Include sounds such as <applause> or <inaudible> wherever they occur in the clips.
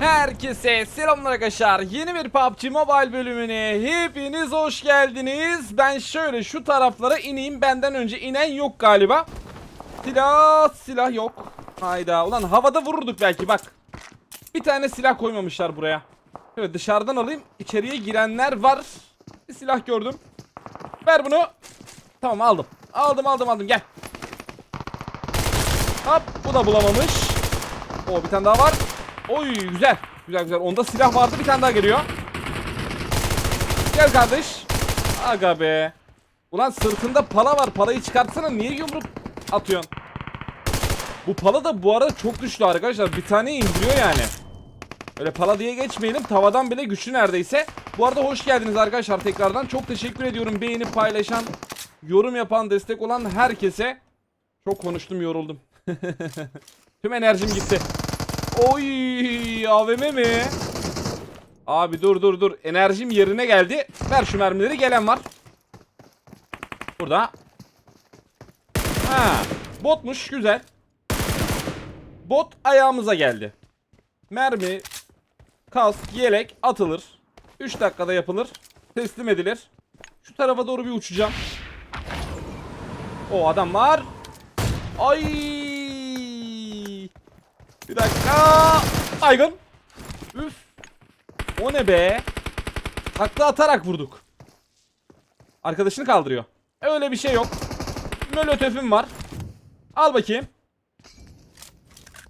Herkese selamlar arkadaşlar. Yeni bir PUBG Mobile bölümüne hepiniz hoş geldiniz. Ben şöyle şu taraflara ineyim. Benden önce inen yok galiba. Silah, silah yok. Hayda. Ulan havada vururduk belki bak. Bir tane silah koymamışlar buraya. Şöyle dışarıdan alayım. İçeriye girenler var. Bir silah gördüm. Ver bunu. Tamam aldım. Aldım aldım aldım gel. Hop bu da bulamamış. O bir tane daha var. Oy güzel. Güzel güzel. Onda silah vardı bir tane daha geliyor. Gel kardeş. Aga be. Ulan sırtında pala var. Palayı çıkartsana. Niye yumruk atıyorsun? Bu pala da bu arada çok güçlü arkadaşlar. Bir tane indiriyor yani. Öyle pala diye geçmeyelim. Tavadan bile güçlü neredeyse. Bu arada hoş geldiniz arkadaşlar tekrardan. Çok teşekkür ediyorum. Beğenip paylaşan, yorum yapan, destek olan herkese. Çok konuştum, yoruldum. <laughs> Tüm enerjim gitti. Oy, AVM mi? Abi dur dur dur. Enerjim yerine geldi. Ver şu mermileri. Gelen var. Burada. Ha, botmuş. Güzel. Bot ayağımıza geldi. Mermi, kask, yelek atılır. 3 dakikada yapılır. Teslim edilir. Şu tarafa doğru bir uçacağım. O adam var. Ay! Dakika. Baygın. Üf. O ne be? Takla atarak vurduk. Arkadaşını kaldırıyor. Öyle bir şey yok. Molotöfüm var. Al bakayım.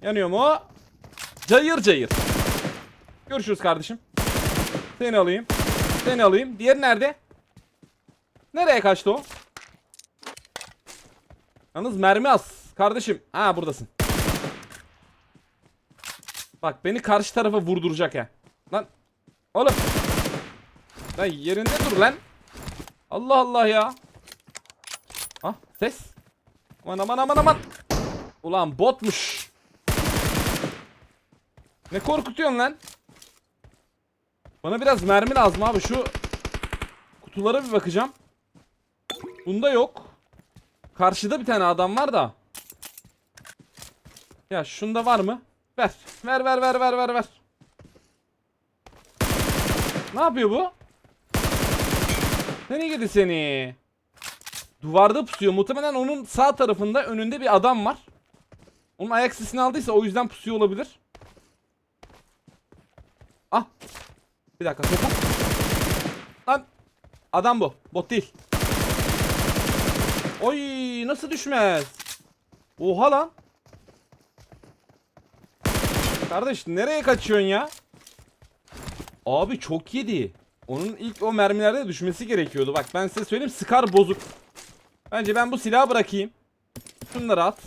Yanıyor mu? Cayır cayır. Görüşürüz kardeşim. Seni alayım. Seni alayım. Diğeri nerede? Nereye kaçtı o? Yalnız mermi az. Kardeşim. Ha buradasın. Bak beni karşı tarafa vurduracak ya. Lan. Oğlum. Lan yerinde dur lan. Allah Allah ya. Ah ses. Aman aman aman aman. Ulan botmuş. Ne korkutuyorsun lan? Bana biraz mermi lazım abi. Şu kutulara bir bakacağım. Bunda yok. Karşıda bir tane adam var da. Ya şunda var mı? Ver. Ver ver ver ver ver ver. Ne yapıyor bu? Nereye gitti seni? Duvarda pusuyor. Muhtemelen onun sağ tarafında önünde bir adam var. Onun ayak sesini aldıysa o yüzden pusuyor olabilir. Ah. Bir dakika topuk. Lan. Adam bu. Bot değil. Oy nasıl düşmez? Oha lan. Kardeş nereye kaçıyorsun ya? Abi çok yedi. Onun ilk o mermilerde düşmesi gerekiyordu. Bak ben size söyleyeyim Scar bozuk. Bence ben bu silahı bırakayım. Şunları at.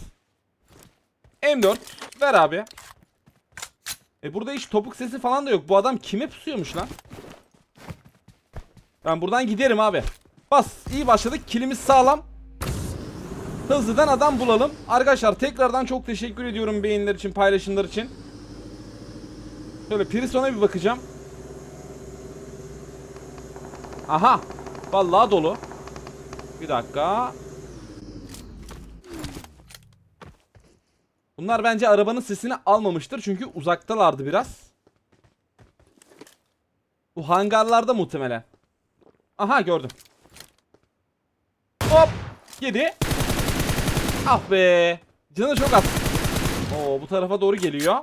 M4 ver abi. E burada hiç topuk sesi falan da yok. Bu adam kime pusuyormuş lan? Ben buradan giderim abi. Bas. iyi başladık. Kilimiz sağlam. Hızlıdan adam bulalım. Arkadaşlar tekrardan çok teşekkür ediyorum beğeniler için, paylaşımlar için. Şöyle Prison'a bir bakacağım. Aha. Vallahi dolu. Bir dakika. Bunlar bence arabanın sesini almamıştır çünkü uzaktalardı biraz. Bu hangarlarda muhtemelen. Aha gördüm. Hop. Yedi. Ah be. Canı çok az. Oo bu tarafa doğru geliyor.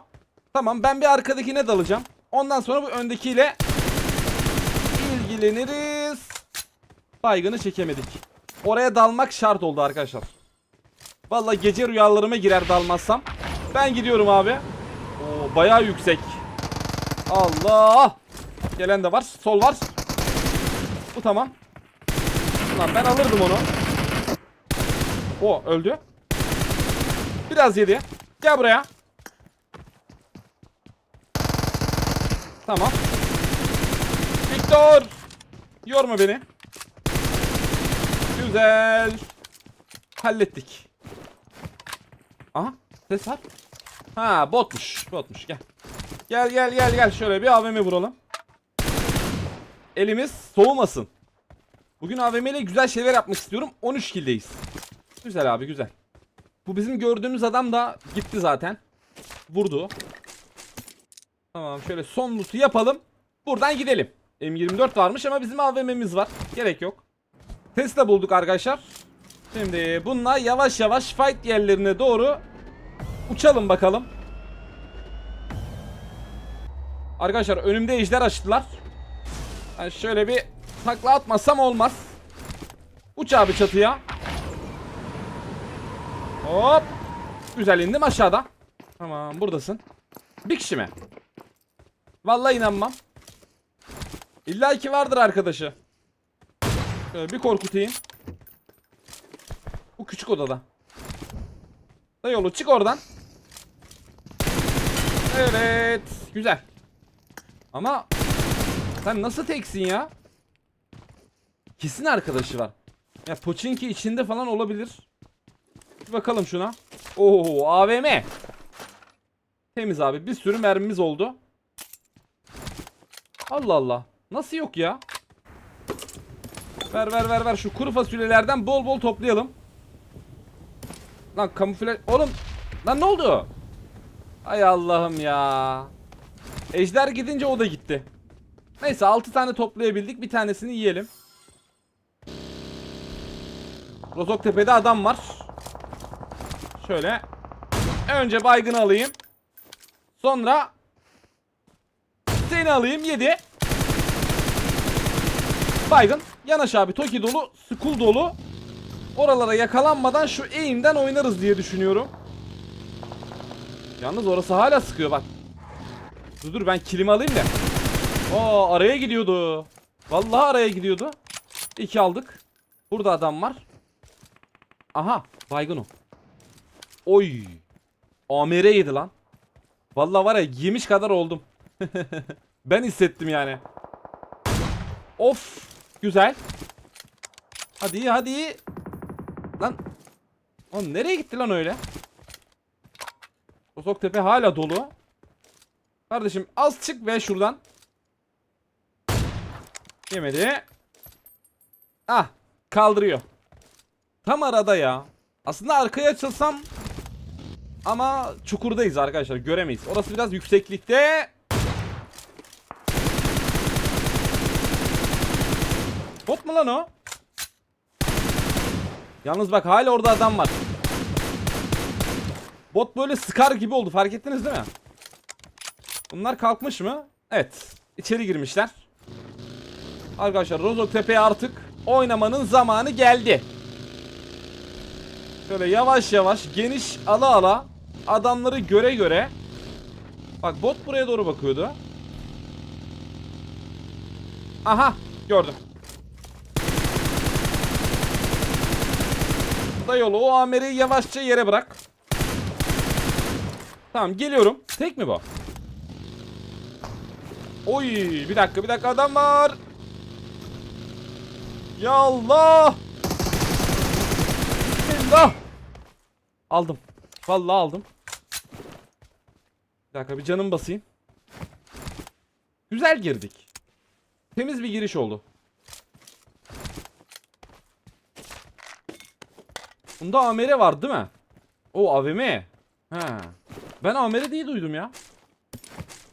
Tamam ben bir arkadakine dalacağım. Ondan sonra bu öndekiyle ilgileniriz. Baygını çekemedik. Oraya dalmak şart oldu arkadaşlar. Vallahi gece rüyalarıma girer dalmazsam. Ben gidiyorum abi. Oo bayağı yüksek. Allah. Gelen de var. Sol var. Bu tamam. Lan ben alırdım onu. O öldü. Biraz yedi. Gel buraya. Tamam. Victor. Yorma beni. Güzel. Hallettik. Aha ses var. Ha botmuş. Botmuş gel. Gel gel gel gel şöyle bir AVM vuralım. Elimiz soğumasın. Bugün AVM ile güzel şeyler yapmak istiyorum. 13 kildeyiz. Güzel abi güzel. Bu bizim gördüğümüz adam da gitti zaten. Vurdu. Tamam şöyle son loot'u yapalım. Buradan gidelim. M24 varmış ama bizim AVM'miz var. Gerek yok. Tesla bulduk arkadaşlar. Şimdi bununla yavaş yavaş fight yerlerine doğru uçalım bakalım. Arkadaşlar önümde ejder açtılar. Ben şöyle bir takla atmasam olmaz. Uç abi çatıya. Hop. Güzel indim aşağıda. Tamam buradasın. Bir kişi mi? Vallahi inanmam. İlla ki vardır arkadaşı. Şöyle bir korkutayım. Bu küçük odada. Da yolu çık oradan. Evet. Güzel. Ama sen nasıl teksin ya? Kesin arkadaşı var. Ya Pochinki içinde falan olabilir. Bir bakalım şuna. Oo AVM. Temiz abi. Bir sürü mermimiz oldu. Allah Allah. Nasıl yok ya? Ver ver ver ver şu kuru fasulyelerden bol bol toplayalım. Lan kamufle... Oğlum. Lan ne oldu? Ay Allah'ım ya. Ejder gidince o da gitti. Neyse 6 tane toplayabildik. Bir tanesini yiyelim. Rozoktepe'de adam var. Şöyle. Önce baygın alayım. Sonra seni alayım 7. Baygın. Yanaş abi. Toki dolu. Skull dolu. Oralara yakalanmadan şu eğimden oynarız diye düşünüyorum. Yalnız orası hala sıkıyor bak. Dur dur ben kilimi alayım da. Aa araya gidiyordu. Vallahi araya gidiyordu. İki aldık. Burada adam var. Aha baygın o. Oy. AMR yedi lan. Vallahi var ya yemiş kadar oldum. <laughs> ben hissettim yani. Of. Güzel. Hadi hadi. Lan. Oğlum nereye gitti lan öyle? Osoktepe hala dolu. Kardeşim az çık ve şuradan. Yemedi. Ah kaldırıyor. Tam arada ya. Aslında arkaya açılsam ama çukurdayız arkadaşlar göremeyiz. Orası biraz yükseklikte. Mu lan o? Yalnız bak hala orada adam var. Bot böyle sıkar gibi oldu fark ettiniz değil mi? Bunlar kalkmış mı? Evet. İçeri girmişler. Arkadaşlar Rozok Tepe'ye artık oynamanın zamanı geldi. Şöyle yavaş yavaş geniş ala ala adamları göre göre Bak bot buraya doğru bakıyordu. Aha gördüm. Da yolu o ameri yavaşça yere bırak. Tamam geliyorum. Tek mi bu? Oy bir dakika bir dakika adam var. Ya Allah. Bismillah. Aldım. Vallahi aldım. Bir dakika bir canım basayım. Güzel girdik. Temiz bir giriş oldu. Bunda AMR var değil mi? O AVM. Ha. Ben AMR diye duydum ya.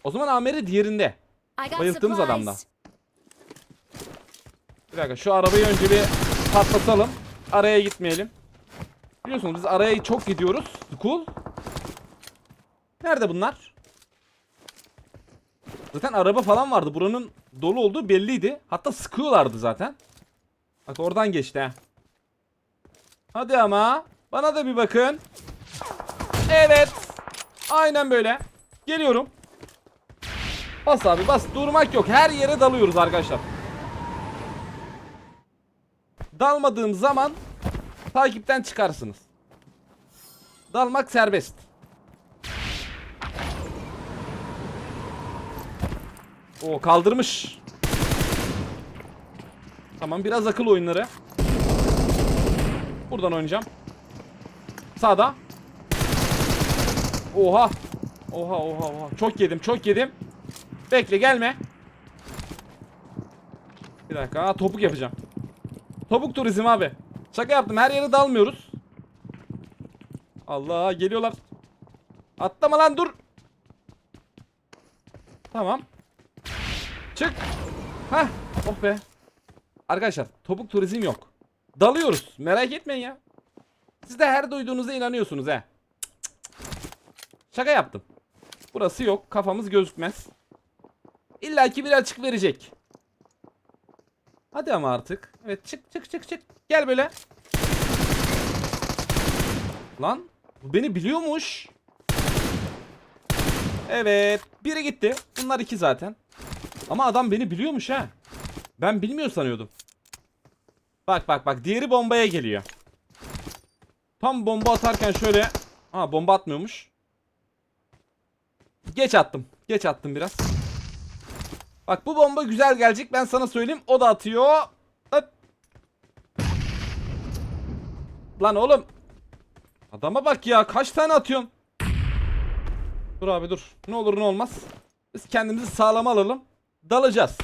O zaman AMR diğerinde. Bayılttığımız adamda. Bir dakika şu arabayı önce bir patlatalım. Araya gitmeyelim. Biliyorsunuz biz araya çok gidiyoruz. Cool. Nerede bunlar? Zaten araba falan vardı. Buranın dolu olduğu belliydi. Hatta sıkıyorlardı zaten. Bak oradan geçti ha. Hadi ama. Bana da bir bakın. Evet. Aynen böyle. Geliyorum. Bas abi bas. Durmak yok. Her yere dalıyoruz arkadaşlar. Dalmadığım zaman takipten çıkarsınız. Dalmak serbest. O kaldırmış. Tamam biraz akıl oyunları. Buradan oynayacağım. Sağda. Oha. Oha oha oha. Çok yedim çok yedim. Bekle gelme. Bir dakika Aa, topuk yapacağım. Topuk turizm abi. Şaka yaptım her yere dalmıyoruz. Allah geliyorlar. Atlama lan dur. Tamam. Çık. Hah. Oh be. Arkadaşlar topuk turizm yok. Dalıyoruz. Merak etmeyin ya. Siz de her duyduğunuza inanıyorsunuz he. Şaka yaptım. Burası yok. Kafamız gözükmez. İlla ki bir açık verecek. Hadi ama artık. Evet çık çık çık çık. Gel böyle. Lan bu beni biliyormuş. Evet. Biri gitti. Bunlar iki zaten. Ama adam beni biliyormuş ha. Ben bilmiyor sanıyordum. Bak bak bak. Diğeri bombaya geliyor. Tam bomba atarken şöyle. Ha bomba atmıyormuş. Geç attım. Geç attım biraz. Bak bu bomba güzel gelecek. Ben sana söyleyeyim. O da atıyor. Hop. Lan oğlum. Adama bak ya. Kaç tane atıyorsun? Dur abi dur. Ne olur ne olmaz. Biz kendimizi sağlam alalım. Dalacağız.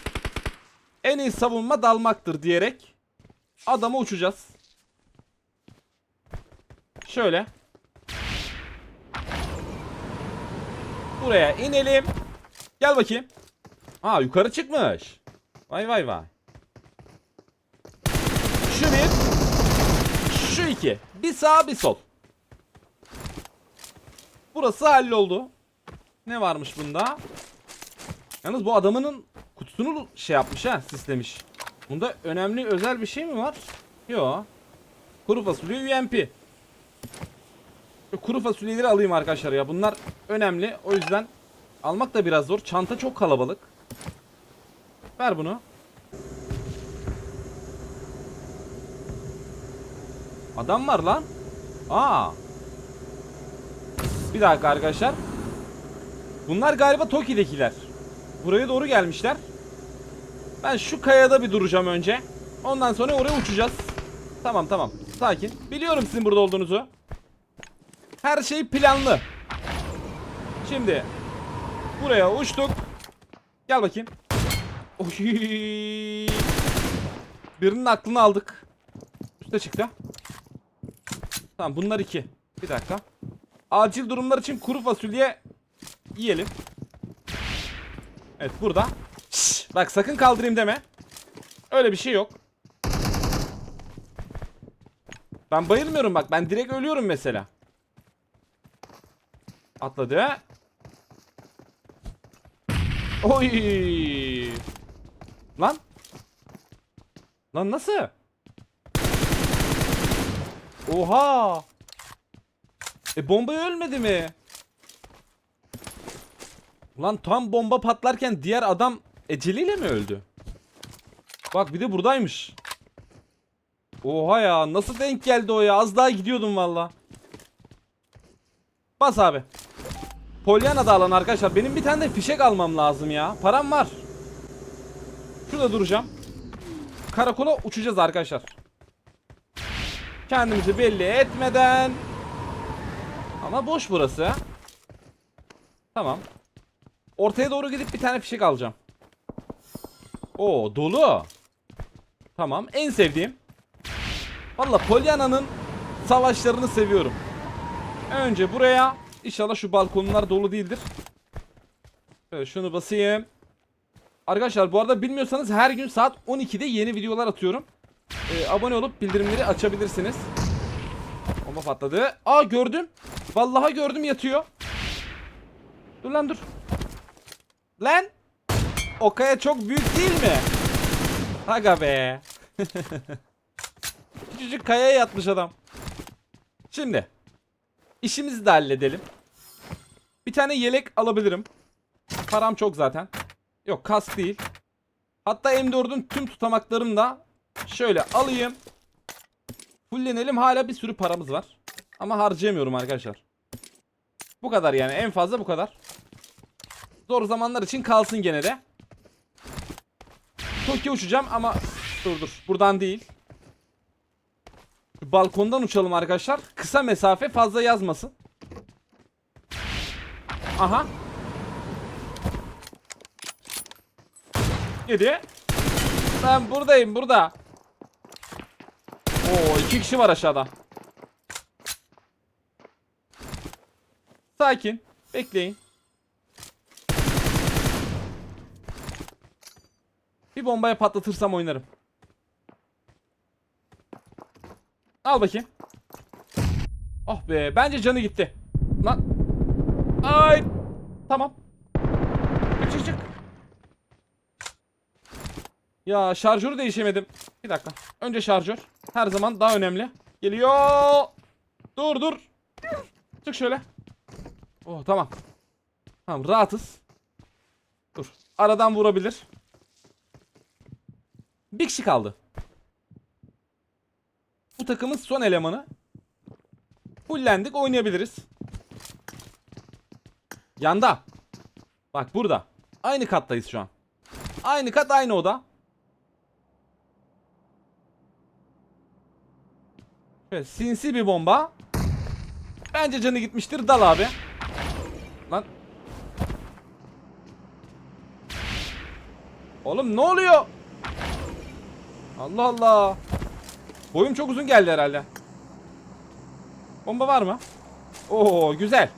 En iyi savunma dalmaktır diyerek adama uçacağız. Şöyle. Buraya inelim. Gel bakayım. Aa yukarı çıkmış. Vay vay vay. Şu bir. Şu iki. Bir sağ bir sol. Burası halloldu. Ne varmış bunda? Yalnız bu adamının kutusunu şey yapmış ha sislemiş. Bunda önemli özel bir şey mi var? Yo. Kuru fasulye UMP. Kuru fasulyeleri alayım arkadaşlar ya. Bunlar önemli. O yüzden almak da biraz zor. Çanta çok kalabalık. Ver bunu. Adam var lan. Aa. Bir dakika arkadaşlar. Bunlar galiba Toki'dekiler. Buraya doğru gelmişler. Ben şu kayada bir duracağım önce. Ondan sonra oraya uçacağız. Tamam tamam. Sakin. Biliyorum sizin burada olduğunuzu. Her şey planlı. Şimdi buraya uçtuk. Gel bakayım. Birinin aklını aldık. Üste çıktı. Tamam bunlar iki. Bir dakika. Acil durumlar için kuru fasulye yiyelim. Evet burada. Bak sakın kaldırayım deme. Öyle bir şey yok. Ben bayılmıyorum bak. Ben direkt ölüyorum mesela. Atladı. Oy. Lan. Lan nasıl? Oha. E bombayı ölmedi mi? Lan tam bomba patlarken diğer adam eceliyle mi öldü? Bak bir de buradaymış. Oha ya nasıl denk geldi o ya az daha gidiyordum valla. Bas abi. Polyana'da alan arkadaşlar benim bir tane de fişek almam lazım ya. Param var. Şurada duracağım. Karakola uçacağız arkadaşlar. Kendimizi belli etmeden. Ama boş burası. Tamam. Ortaya doğru gidip bir tane fişek alacağım. Oo dolu. Tamam en sevdiğim. Valla Polyana'nın savaşlarını seviyorum. Önce buraya. İnşallah şu balkonlar dolu değildir. Şöyle şunu basayım. Arkadaşlar bu arada bilmiyorsanız her gün saat 12'de yeni videolar atıyorum. Ee, abone olup bildirimleri açabilirsiniz. Bomba patladı. Aa gördüm. Vallahi gördüm yatıyor. Dur lan dur. Lan. O kaya çok büyük değil mi? Aga be. <laughs> Küçücük kayaya yatmış adam. Şimdi. işimizi de halledelim. Bir tane yelek alabilirim. Param çok zaten. Yok kask değil. Hatta M4'ün tüm tutamaklarını da şöyle alayım. Fullenelim. Hala bir sürü paramız var. Ama harcayamıyorum arkadaşlar. Bu kadar yani. En fazla bu kadar. Zor zamanlar için kalsın gene de. Tokyo uçacağım ama dur dur. Buradan değil. Balkondan uçalım arkadaşlar. Kısa mesafe fazla yazmasın. Aha. Yedi. Ben buradayım burada. Oo iki kişi var aşağıda. Sakin. Bekleyin. Bir bombaya patlatırsam oynarım. Al bakayım. Oh be bence canı gitti. Lan. Ay. Tamam. Çık çık. Ya şarjörü değişemedim. Bir dakika. Önce şarjör. Her zaman daha önemli. Geliyor. Dur dur. Çık şöyle. Oh tamam. Tamam rahatız. Dur. Aradan vurabilir. Bir kişi kaldı. Bu takımın son elemanı. Fullendik oynayabiliriz. Yanda. Bak burada. Aynı kattayız şu an. Aynı kat aynı oda. Şöyle sinsi bir bomba. Bence canı gitmiştir. Dal abi. Lan. Oğlum ne oluyor? Allah Allah. Boyum çok uzun geldi herhalde. Bomba var mı? Oo güzel.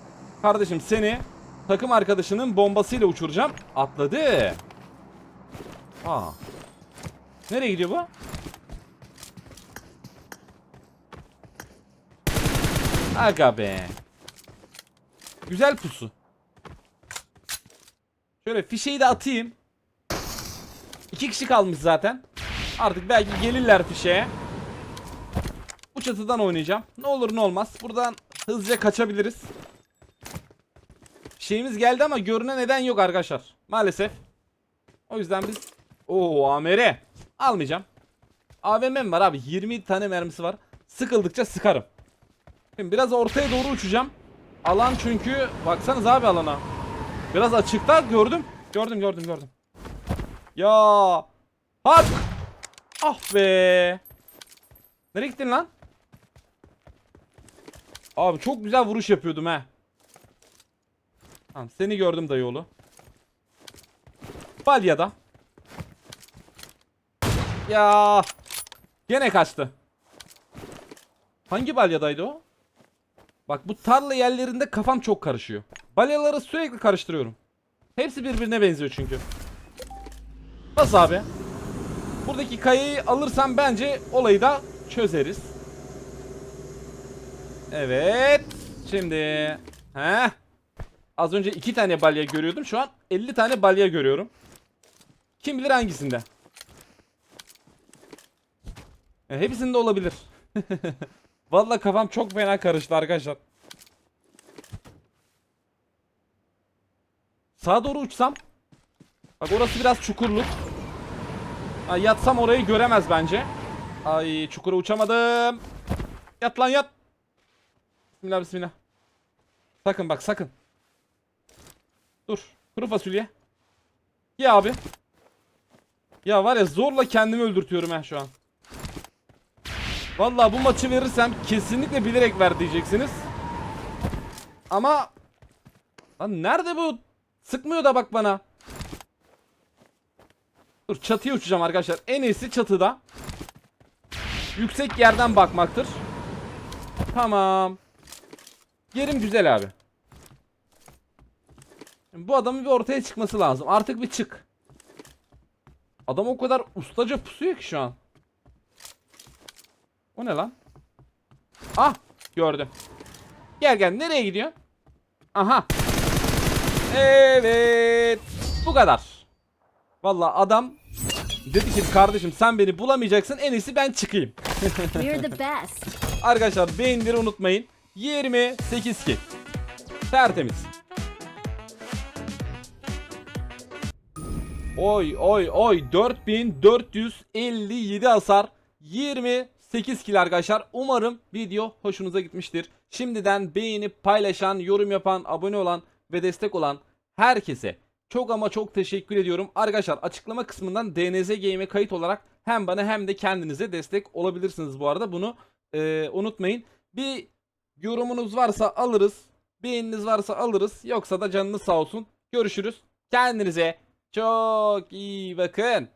Kardeşim seni takım arkadaşının bombasıyla uçuracağım. Atladı. Aa. Nereye gidiyor bu? Aga be. Güzel pusu. Şöyle fişeyi de atayım. İki kişi kalmış zaten. Artık belki gelirler fişeye. Bu çatıdan oynayacağım. Ne olur ne olmaz. Buradan hızlıca kaçabiliriz. Şeyimiz geldi ama görünen neden yok arkadaşlar. Maalesef. O yüzden biz... Oo AMR. Almayacağım. AVM'm var abi. 20 tane mermisi var. Sıkıldıkça sıkarım. Şimdi biraz ortaya doğru uçacağım. Alan çünkü... Baksanız abi alana. Biraz açıkta gördüm. Gördüm gördüm gördüm. Ya. Hak. Ah be. Nereye gittin lan? Abi çok güzel vuruş yapıyordum ha. Tamam seni gördüm dayı oğlu. Balya'da. Ya. Gene kaçtı. Hangi balyadaydı o? Bak bu tarla yerlerinde kafam çok karışıyor. Balyaları sürekli karıştırıyorum. Hepsi birbirine benziyor çünkü. Bas abi. Buradaki kayayı alırsam bence olayı da çözeriz. Evet. Şimdi. Heh. Az önce iki tane balya görüyordum. Şu an 50 tane balya görüyorum. Kim bilir hangisinde. E, hepsinde olabilir. <laughs> Vallahi kafam çok fena karıştı arkadaşlar. Sağa doğru uçsam. Bak orası biraz çukurluk. Ha, yatsam orayı göremez bence. Ay çukura uçamadım. Yat lan yat. Bismillah bismillah. Sakın bak sakın. Dur. Kuru fasulye. Ya abi. Ya var ya zorla kendimi öldürtüyorum ha şu an. Vallahi bu maçı verirsem kesinlikle bilerek ver diyeceksiniz. Ama Lan nerede bu? Sıkmıyor da bak bana. Dur çatıya uçacağım arkadaşlar. En iyisi çatıda. Yüksek yerden bakmaktır. Tamam. Yerim güzel abi. Bu adamın bir ortaya çıkması lazım. Artık bir çık. Adam o kadar ustaca pusuyor ki şu an. O ne lan? Ah gördüm. Gel gel nereye gidiyor? Aha. Evet. Bu kadar. Vallahi adam dedi ki kardeşim sen beni bulamayacaksın en iyisi ben çıkayım. <laughs> We're the best. Arkadaşlar beğenileri unutmayın. 28 kill. Tertemiz. Oy oy oy 4457 hasar 28 kill arkadaşlar. Umarım video hoşunuza gitmiştir. Şimdiden beğenip paylaşan, yorum yapan, abone olan ve destek olan herkese çok ama çok teşekkür ediyorum. Arkadaşlar açıklama kısmından DNZ Game'e kayıt olarak hem bana hem de kendinize destek olabilirsiniz bu arada. Bunu e, unutmayın. Bir yorumunuz varsa alırız. Beğeniniz varsa alırız. Yoksa da canınız sağ olsun. Görüşürüz. Kendinize çok iyi bakın.